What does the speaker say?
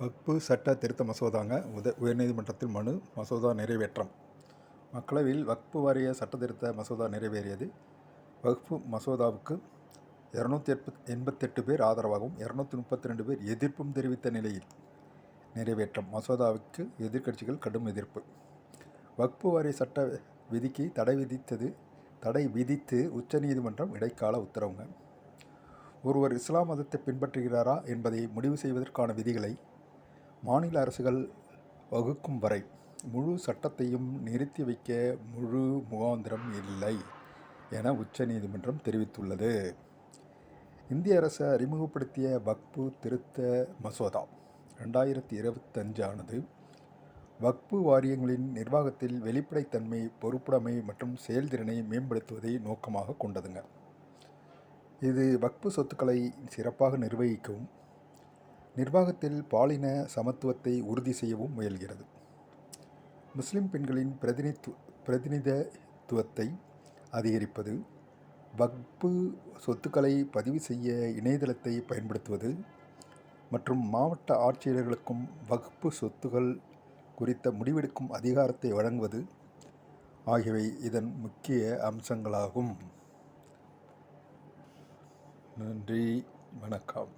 வக்பு சட்ட திருத்த மசோதாங்க உத உயர்நீதிமன்றத்தில் மனு மசோதா நிறைவேற்றம். மக்களவையில் வக்பு வாரிய சட்ட திருத்த மசோதா நிறைவேறியது. வக்பு மசோதாவுக்கு இரநூத்தி எட்பத் எண்பத்தெட்டு பேர் ஆதரவாகவும் இரநூத்தி முப்பத்தி ரெண்டு பேர் எதிர்ப்பும் தெரிவித்த நிலையில் நிறைவேற்றம். மசோதாவுக்கு எதிர்க்கட்சிகள் கடும் எதிர்ப்பு. வக்பு வாரிய சட்ட விதிக்கு தடை விதித்தது தடை விதித்து உச்சநீதிமன்றம் இடைக்கால உத்தரவுங்க. ஒருவர் இஸ்லாம் மதத்தை பின்பற்றுகிறாரா என்பதை முடிவு செய்வதற்கான விதிகளை மாநில அரசுகள் வகுக்கும் வரை முழு சட்டத்தையும் நிறுத்தி வைக்க முழு முகாந்திரம் இல்லை என உச்சநீதிமன்றம் தெரிவித்துள்ளது. இந்திய அரசு அறிமுகப்படுத்திய வக்பு திருத்த மசோதா ரெண்டாயிரத்தி இருபத்தஞ்சு ஆனது வக்பு வாரியங்களின் நிர்வாகத்தில் வெளிப்படைத்தன்மை பொறுப்புடைமை மற்றும் செயல்திறனை மேம்படுத்துவதை நோக்கமாக கொண்டதுங்க. இது வக்பு சொத்துக்களை சிறப்பாக நிர்வகிக்கவும் நிர்வாகத்தில் பாலின சமத்துவத்தை உறுதி செய்யவும் முயல்கிறது. முஸ்லிம் பெண்களின் பிரதிநித்து பிரதிநிதித்துவத்தை அதிகரிப்பது வக்பு சொத்துக்களை பதிவு செய்ய இணையதளத்தை பயன்படுத்துவது மற்றும் மாவட்ட ஆட்சியர்களுக்கும் வகுப்பு சொத்துகள் குறித்த முடிவெடுக்கும் அதிகாரத்தை வழங்குவது ஆகியவை இதன் முக்கிய அம்சங்களாகும். நன்றி வணக்கம்.